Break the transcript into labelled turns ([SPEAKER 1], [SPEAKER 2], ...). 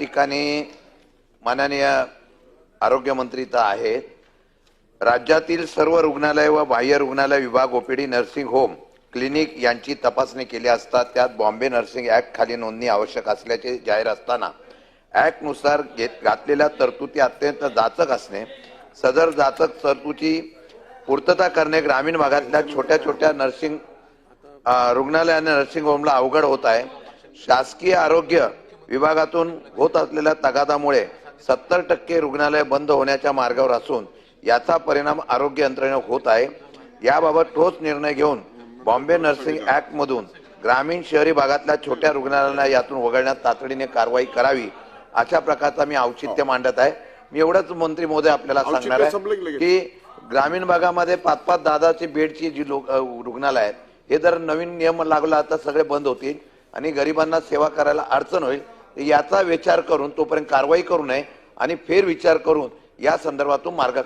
[SPEAKER 1] ठिकाणी माननीय आरोग्यमंत्री तर आहेत. राज्यातील सर्व रुग्णालय व बाह्य रुग्णालय विभाग ओपीडी नर्सिंग होम क्लिनिक यांची तपासणी केली असता त्यात बॉम्बे नर्सिंग ऍक्ट खाली नोंदणी आवश्यक असल्याचे जाहीर असताना ऍक्टनुसार घेत घातलेल्या तरतुदी अत्यंत जाचक असणे सदर जाचक तरतुदी पूर्तता करणे ग्रामीण भागातल्या छोट्या छोट्या नर्सिंग रुग्णालय आणि नर्सिंग होमला अवघड होत आहे. शासकीय आरोग्य विभागातून होत असलेल्या तगादामुळे सत्तर टक्के रुग्णालय बंद होण्याच्या मार्गावर असून याचा परिणाम आरोग्य यंत्रणेवर होत आहे. याबाबत ठोस निर्णय घेऊन बॉम्बे नर्सिंग ऍक्ट मधून ग्रामीण शहरी भागातल्या छोट्या रुग्णालयांना यातून वगळण्यात तातडीने कारवाई करावी अशा प्रकारचा मी औचित्य मांडत आहे. मी एवढंच मंत्री महोदय आपल्याला सांगणार आहे? की ग्रामीण भागामध्ये पाच पाच दादाची बेडची जी लोक रुग्णालय आहेत हे जर नवीन नियम लागला तर सगळे बंद होतील आणि गरिबांना सेवा करायला अडचण होईल. याचा विचार करून तोपर्यंत कारवाई करू नये आणि फेर विचार करून या संदर्भातून मार्ग